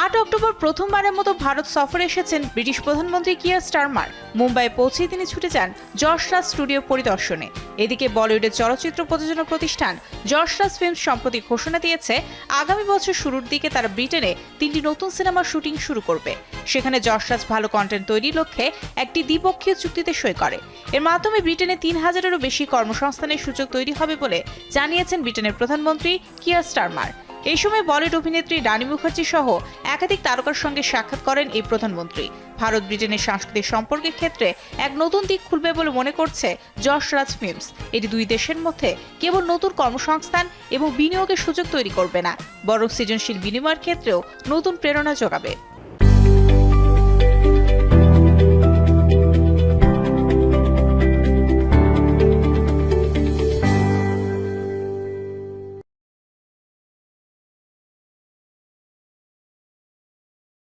আট অক্টোবর প্রথমবারের মতো ভারত সফরে এসেছেন ব্রিটিশ প্রধানমন্ত্রী কিয়ার স্টারমার। মুম্বাইয়ে পৌঁছে তিনি ছুটে যান যশরাজ স্টুডিও পরিদর্শনে। এদিকে বলিউডের চলচ্চিত্র প্রযোজনা প্রতিষ্ঠান যশরাজ ফিল্মস সম্প্রতি ঘোষণা দিয়েছে, আগামী বছর শুরুর দিকে তারা ব্রিটেনে তিনটি নতুন সিনেমার শুটিং শুরু করবে। সেখানে যশরাজ ভালো কন্টেন্ট তৈরির লক্ষ্যে একটি দ্বিপক্ষীয় চুক্তিতে সই করে। এর মাধ্যমে ব্রিটেনে তিন হাজারেরও বেশি কর্মসংস্থানের সুযোগ তৈরি হবে বলে জানিয়েছেন ব্রিটেনের প্রধানমন্ত্রী কিয়ার স্টারমার। এই সময় বলিউড অভিনেত্রী রানী মুখার্জি সহ একাধিক তারকার সঙ্গে সাক্ষাৎ করেন এই প্রধানমন্ত্রী। ভারত ব্রিটেনের সাংস্কৃতিক সম্পর্কের ক্ষেত্রে এক নতুন দিক খুলবে বলে মনে করছে যশরাজ ফিল্মস। এটি দুই দেশের মধ্যে কেবল নতুন কর্মসংস্থান এবং বিনিয়োগের সুযোগ তৈরি করবে না, বরং সৃজনশীল বিনিময়ের ক্ষেত্রেও নতুন প্রেরণা যোগাবে।